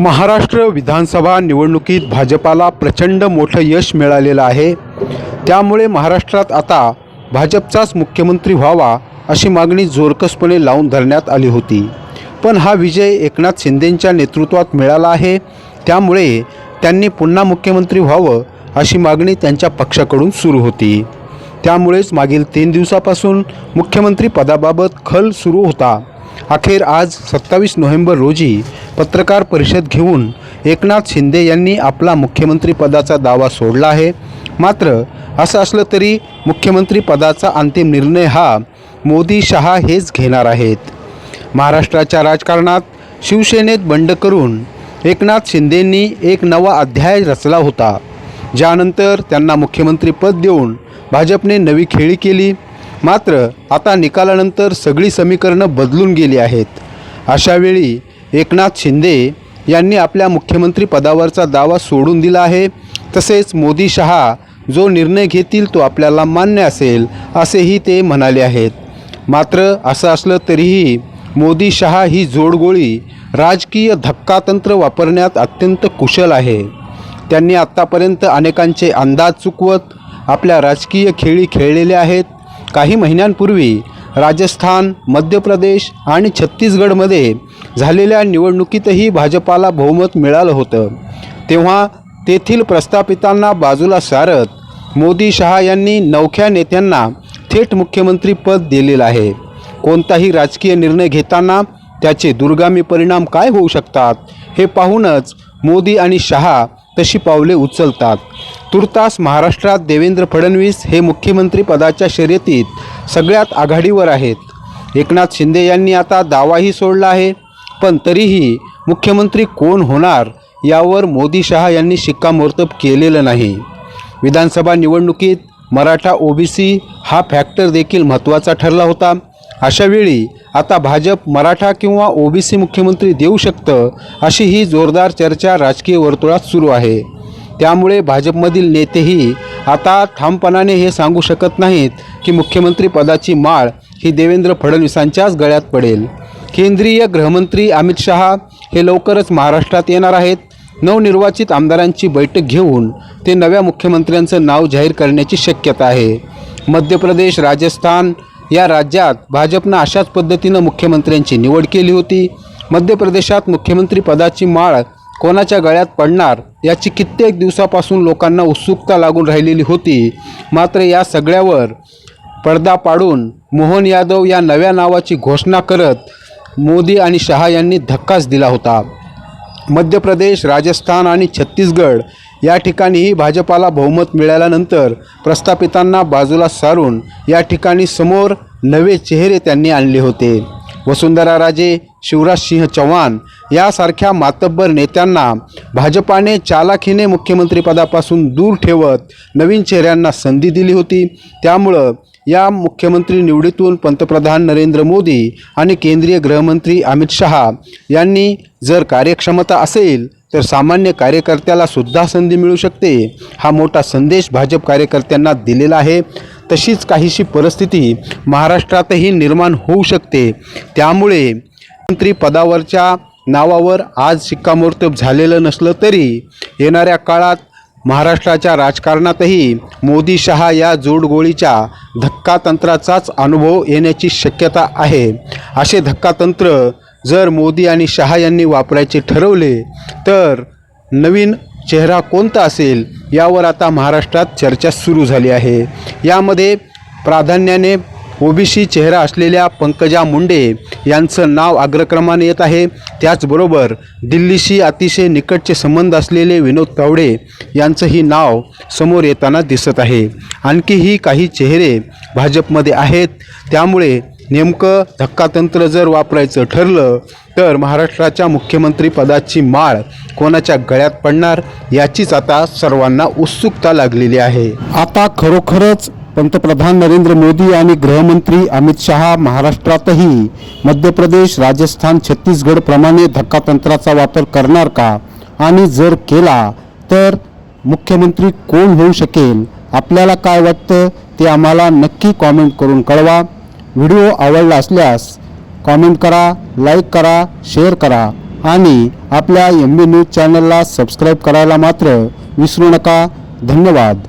महाराष्ट्र विधानसभा निवडणुकीत भाजपाला प्रचंड मोठं यश मिळालेलं आहे. त्यामुळे महाराष्ट्रात आता भाजपचाच मुख्यमंत्री व्हावा अशी मागणी जोरकसपणे लावून धरण्यात आली होती. पण हा विजय एकनाथ शिंदेंच्या नेतृत्वात मिळाला आहे. त्यामुळे त्यांनी पुन्हा मुख्यमंत्री व्हावं अशी मागणी त्यांच्या पक्षाकडून सुरू होती. त्यामुळेच मागील तीन दिवसापासून मुख्यमंत्री पदाबाबत खल सुरू होता. अखेर आज सत्तावीस नोव्हेंबर रोजी पत्रकार परिषद घेऊन एकनाथ शिंदे यांनी आपला मुख्यमंत्रीपदाचा दावा सोडला आहे. मात्र असं असलं तरी मुख्यमंत्रीपदाचा अंतिम निर्णय हा मोदी शहा हेच घेणार आहेत. महाराष्ट्राच्या राजकारणात शिवसेनेत बंड करून एकनाथ शिंदेंनी एक नवा अध्याय रचला होता. ज्यानंतर त्यांना मुख्यमंत्रीपद देऊन भाजपने नवी खेळी केली. मात्र आता निकालानंतर सगळी समीकरणं बदलून गेली आहेत. अशावेळी एकनाथ शिंदे यांनी आपल्या मुख्यमंत्रीपदावरचा दावा सोडून दिला आहे. तसेच मोदी शहा जो निर्णय घेतील तो आपल्याला मान्य असेल असेही ते म्हणाले आहेत. मात्र असं असलं तरीही मोदी शहा ही जोडगोळी राजकीय धक्कातंत्र वापरण्यात अत्यंत कुशल आहे. त्यांनी आत्तापर्यंत अनेकांचे अंदाज चुकवत आपल्या राजकीय खेळी खेळलेले आहेत. काही महिन्यांपूर्वी राजस्थान मध्य प्रदेश आणि छत्तीसगडमध्ये झालेल्या निवडणुकीतही भाजपाला बहुमत मिळालं होतं. तेव्हा तेथील प्रस्थापितांना बाजूला सारत मोदी शहा यांनी नवख्या नेत्यांना थेट मुख्यमंत्रीपद दिलेलं आहे. कोणताही राजकीय निर्णय घेताना त्याचे दुर्गामी परिणाम काय होऊ शकतात हे पाहूनच मोदी आणि शहा तशी पावले उचलतात. तुर्तास महाराष्ट्रात देवेंद्र फडणवीस हे मुख्यमंत्री पदाच्या शर्यतीत सगळ्यात आघाडीवर आहेत. एकनाथ शिंदे यांनी आता दावाही सोडला आहे. पण तरीही मुख्यमंत्री कोण होणार यावर मोदी शहा यांनी शिक्कामोर्तब केलेलं नाही. विधानसभा निवडणुकीत मराठा ओबीसी हा फॅक्टर देखील महत्त्वाचा ठरला होता. अशावेळी आता भाजप मराठा किंवा ओबीसी मुख्यमंत्री देऊ शकतं अशी ही जोरदार चर्चा राजकीय वर्तुळात सुरू आहे. त्यामुळे भाजपमधील नेतेही आता ठामपणाने हे सांगू शकत नाहीत की मुख्यमंत्री पदाची माळ ही देवेंद्र फडणवीसांच्याच गळ्यात पडेल. केंद्रीय गृहमंत्री अमित शहा हे लवकरच महाराष्ट्रात येणार आहेत. नवनिर्वाचित आमदारांची बैठक घेऊन ते नव्या मुख्यमंत्र्यांचं नाव जाहीर करण्याची शक्यता आहे. मध्य प्रदेश राजस्थान या राज्यात भाजपनं अशाच पद्धतीनं मुख्यमंत्र्यांची निवड केली होती. मध्य प्रदेशात मुख्यमंत्री पदाची माळ कोणाच्या गळ्यात पडणार याची कित्येक दिवसापासून लोकांना उत्सुकता लागून राहिलेली होती. मात्र या सगळ्यावर पडदा पाडून मोहन यादव या नव्या नावाची घोषणा करत मोदी आणि शहा यांनी धक्काच दिला होता. मध्य प्रदेश राजस्थान आणि छत्तीसगड या ठिकाणीही भाजपाला बहुमत मिळाल्यानंतर प्रस्थापितांना बाजूला सारून या ठिकाणी समोर नवे चेहरे त्यांनी आणले होते. वसुंधरा राजे शिवराज सिंह चौहान यासारख्या मातब्बर नेत्यांना भाजपाने चालाखीने मुख्यमंत्रीपदापासून दूर ठेवत नवीन चेहऱ्यांना संधी दिली होती. त्यामुळं या मुख्यमंत्री निवडीतून पंतप्रधान नरेंद्र मोदी आणि केंद्रीय गृहमंत्री अमित शहा यांनी जर कार्यक्षमता असेल तर सामान्य कार्यकर्त्याला सुद्धा संधी मिळू शकते. हा मोठा संदेश भाजप कार्यकर्त्यांना दिलेला आहे. तशीच काहीशी परिस्थिती महाराष्ट्रातही निर्माण होऊ शकते. त्यामुळे मंत्री पदावरच्या नावावर आज शिक्कामोर्तब झालेलं नसलं तरी येणाऱ्या काळात महाराष्ट्राच्या राजकारणातही मोदी शहा या जोडगोळीच्या धक्कातंत्राचाच अनुभव येण्याची शक्यता आहे. असे धक्कातंत्र जर मोदी आणि शहा यांनी वापरायचे ठरवले तर नवीन चेहरा कोणता असेल यावर आता महाराष्ट्रात चर्चा सुरू झाली आहे. यामध्ये प्राधान्याने ओबीसी चेहरा असलेल्या पंकजा मुंडे यांचं नाव अग्रक्रमाने येत आहे. त्याचबरोबर दिल्लीशी अतिशय निकटचे संबंध असलेले विनोद तावडे यांचंही नाव समोर येताना दिसत आहे. आणखीही काही चेहरे भाजपमध्ये आहेत. त्यामुळे नेमकं धक्कातंत्र जर वापरायचं ठरलं तर महाराष्ट्राच्या मुख्यमंत्रीपदाची माळ कोणाच्या गळ्यात पडणार याचीच आता सर्वांना उत्सुकता लागलेली आहे. आता खरोखरच पंतप्रधान नरेंद्र मोदी आणि गृहमंत्री अमित शहा महाराष्ट्रातही मध्य प्रदेश राजस्थान छत्तीसगडप्रमाणे धक्कातंत्राचा वापर करणार का? आणि जर केला तर मुख्यमंत्री कोण होऊ शकेल? आपल्याला काय वाटतं? ते आम्हाला नक्की कॉमेंट करून कळवा. व्हिडिओ आवडला असल्यास कॉमेंट करा लाईक करा शेअर करा आणि आपल्या एम बी न्यूज चॅनलला सबस्क्राईब करायला मात्र विसरू नका. धन्यवाद.